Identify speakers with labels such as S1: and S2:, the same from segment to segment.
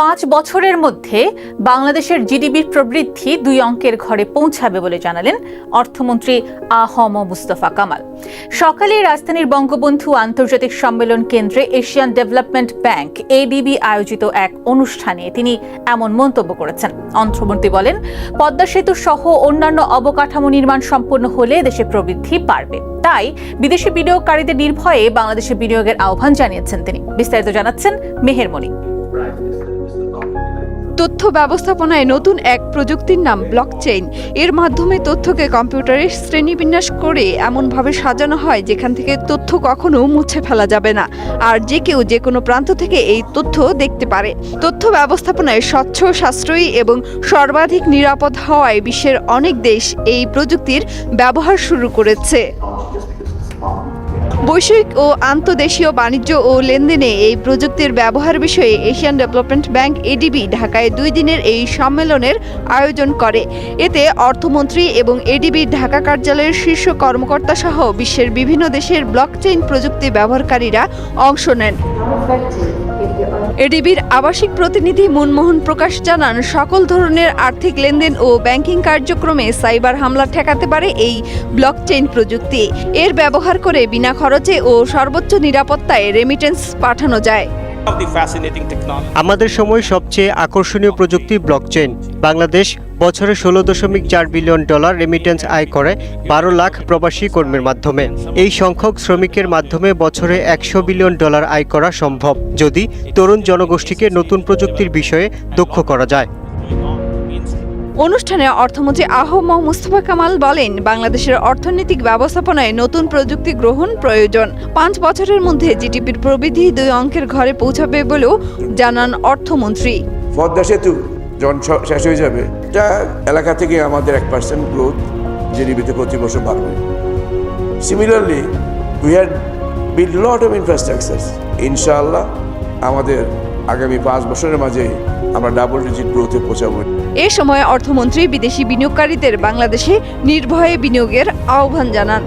S1: পাঁচ বছরের মধ্যে বাংলাদেশের জিডিপির প্রবৃদ্ধি দুই অঙ্কের ঘরে পৌঁছাবে বলে জানালেন অর্থমন্ত্রী আহম মুস্তফা কামাল। সকালে রাজধানীর বঙ্গবন্ধু আন্তর্জাতিক সম্মেলন কেন্দ্রে এশিয়ান ডেভেলপমেন্ট ব্যাংক, এডিবি, আয়োজিত এক অনুষ্ঠানে তিনি এমন মন্তব্য করেছেন। অর্থমন্ত্রী বলেন, পদ্মা সেতু সহ অন্যান্য অবকাঠামো নির্মাণ সম্পন্ন হলে দেশে প্রবৃদ্ধি বাড়বে। তাই বিদেশি বিনিয়োগকারীদের নির্ভয়ে বাংলাদেশে বিনিয়োগের আহ্বান জানিয়েছেন তিনি। বিস্তারিত জানাচ্ছেন মেহেরমণি
S2: তথ্য ব্যবস্থাপনায় নতুন এক প্রযুক্তির নাম ব্লকচেইন এর মাধ্যমে তথ্যকে কম্পিউটারে শ্রেণীবিন্যাস করে এমনভাবে সাজানো হয় যেখান থেকে তথ্য কখনো মুছে ফেলা যাবে না, আর যে কেউ যে কোনো প্রান্ত থেকে এই তথ্য দেখতে পারে। তথ্য ব্যবস্থাপনায় স্বচ্ছ, সাশ্রয়ী এবং সর্বাধিক নিরাপদ হওয়ায় বিশ্বের অনেক দেশ এই প্রযুক্তির ব্যবহার শুরু করেছে। বৈষয়িক ও আন্তদেশীয় বাণিজ্য ও লেনদেনে এই প্রযুক্তির ব্যবহার বিষয়ে এশিয়ান ডেভেলপমেন্ট ব্যাংক, এডিবি, ঢাকায় দুই দিনের এই সম্মেলনের আয়োজন করে। এতে অর্থমন্ত্রী এবং এডিবি, ঢাকা কার্যালয়ের শীর্ষ কর্মকর্তা সহ বিশ্বের বিভিন্ন দেশের ব্লকচেইন প্রযুক্তি ব্যবহারকারীরা অংশ নেন। এডিবির আবাসিক প্রতিনিধি মনমোহন প্রকাশ জানান সকল ধরনের আর্থিক লেনদেন ও ব্যাংকিং কার্যক্রমে সাইবার হামলা ঠেকাতে পারে এই ব্লকচেইন প্রযুক্তি। এর ব্যবহার করে বিনা খরচে ও সর্বোচ্চ নিরাপত্তায় রেমিটেন্স পাঠানো যায়.
S3: আমাদের সময় সবচেয়ে আকর্ষণীয় প্রযুক্তি ব্লকচেইন। বাংলাদেশ বছরে ষোলো দশমিক চার বিলিয়ন ডলার রেমিটেন্স আয় করে বারো লাখ প্রবাসী কর্মীর মাধ্যমে। এই সংখ্যক শ্রমিকের মাধ্যমে বছরে একশো বিলিয়ন ডলার আয় করা সম্ভব যদি তরুণ জনগোষ্ঠীকে নতুন প্রযুক্তির বিষয়ে দক্ষ করা যায়।
S2: অনুষ্ঠানে অর্থমন্ত্রী আহম মুস্তফা কামাল বলেন বাংলাদেশের অর্থনৈতিক ব্যবস্থাপনায় নতুন প্রযুক্তি গ্রহণ প্রয়োজন। পাঁচ বছরের মধ্যে জিডিপির প্রবৃদ্ধি দুই অঙ্কের ঘরে পৌঁছাবে বলেও জানান অর্থমন্ত্রী।
S4: পদ্মা সেতু যখন শ- শেষ হয়ে যাবে এটা এলাকা থেকে আমাদের এক পার্সেন্ট গ্রোথ জিডিপিতে প্রতি বছর বাড়বে similarly we had build lot of infrastructure ইনশাআল্লাহ আমাদের আগামী পাঁচ বছরের মাঝে আমরা ডাবল ডিজিট গ্রোথে পৌঁছাবো।
S2: এ সময় অর্থমন্ত্রী বিদেশি বিনিয়োগকারীদের বাংলাদেশে নির্ভয়ে বিনিয়োগের আহ্বান জানান।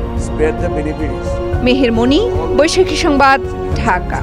S2: মেহের মনি বৈশাখী সংবাদ ঢাকা।